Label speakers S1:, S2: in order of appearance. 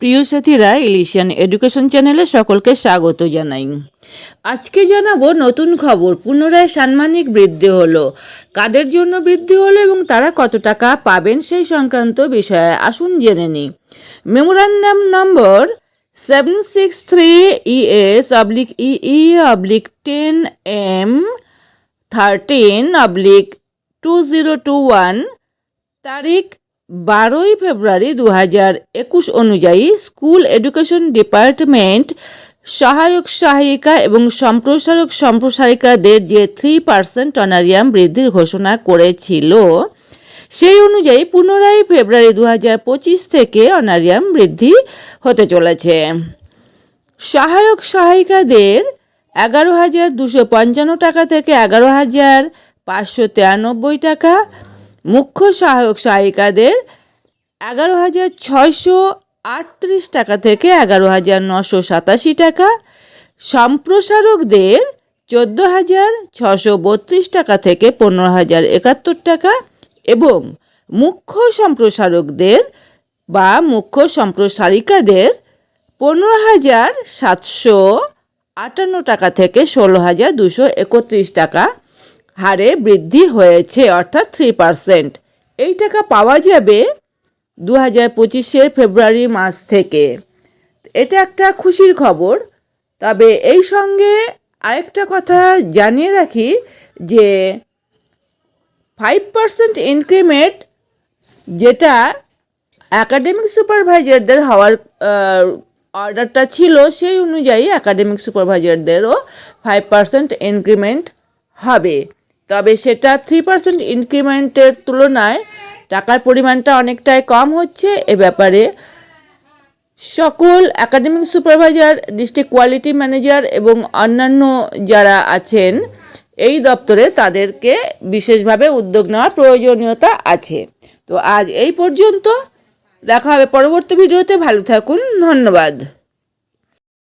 S1: প্রিয় সাথীরা ইলিশিয়ান এডুকেশন চ্যানেলে সকলকে স্বাগত জানাই। আজকে জানাব নতুন খবর, পুনরায় সাম্মানিক বৃদ্ধি হলো। কাদের জন্য বৃদ্ধি হলো এবং তারা কত টাকা পাবেন সেই সংক্রান্ত বিষয়ে আসুন জেনে নিই। Memorandum number seven six three ES oblique EE oblique ten M thirteen oblique two zero two one তারিখ বারোই ফেব্রুয়ারি দু হাজার একুশ অনুযায়ী স্কুল এডুকেশন ডিপার্টমেন্ট সহায়ক সহায়িকা এবং সম্প্রসারক সম্প্রসারিকাদের যে থ্রি পার্সেন্ট অনারিয়াম বৃদ্ধির ঘোষণা করেছিল, সেই অনুযায়ী পুনরায় ফেব্রুয়ারি দু হাজার পঁচিশ থেকে অনারিয়াম বৃদ্ধি হতে চলেছে। সহায়ক সহায়িকাদের এগারো হাজার দুশো পঞ্চান্ন টাকা থেকে এগারো হাজার পাঁচশো তিরানব্বই টাকা মুখ্য সহায়ক সহায়িকাদের এগারো হাজার ছয়শো আটত্রিশ টাকা থেকে এগারো হাজার নশো সাতাশি টাকা। সম্প্রসারকদের চোদ্দ হাজার ছশো বত্রিশ টাকা থেকে পনেরো হাজার একাত্তর টাকা এবং মুখ্য সম্প্রসারকদের বা মুখ্য সম্প্রসারিকাদের পনেরো হাজার সাতশো আটান্ন টাকা থেকে ষোলো হাজার দুশো একত্রিশ টাকা। হারে বৃদ্ধি হয়েছে, অর্থাৎ থ্রি পারসেন্ট এই টাকা পাওয়া যাবে দু হাজার পঁচিশের ফেব্রুয়ারি মাস থেকে। এটা একটা খুশির খবর। তবে এই সঙ্গে আরেকটা কথা জানিয়ে রাখি যে ফাইভ পার্সেন্ট ইনক্রিমেন্ট যেটা অ্যাকাডেমিক সুপারভাইজারদের হওয়ার অর্ডারটা ছিল, সেই অনুযায়ী অ্যাকাডেমিক সুপারভাইজারদেরও ফাইভ পার্সেন্ট ইনক্রিমেন্ট হবে। তবে সেটা থ্রি পার্সেন্ট ইনক্রিমেন্টের তুলনায় টাকার পরিমাণটা অনেকটাই কম হচ্ছে এ ব্যাপারে। সকল academic supervisor district quality manager এবং অন্যান্য যারা আছেন, এই দপ্তরে তাদেরকে বিশেষভাবে উদ্যোগ নেওয়ার প্রয়োজনীয়তা আছে। তো আজ এই পর্যন্ত। দেখা হবে পরবর্তী ভিডিওতে। ভালো থাকুন। ধন্যবাদ।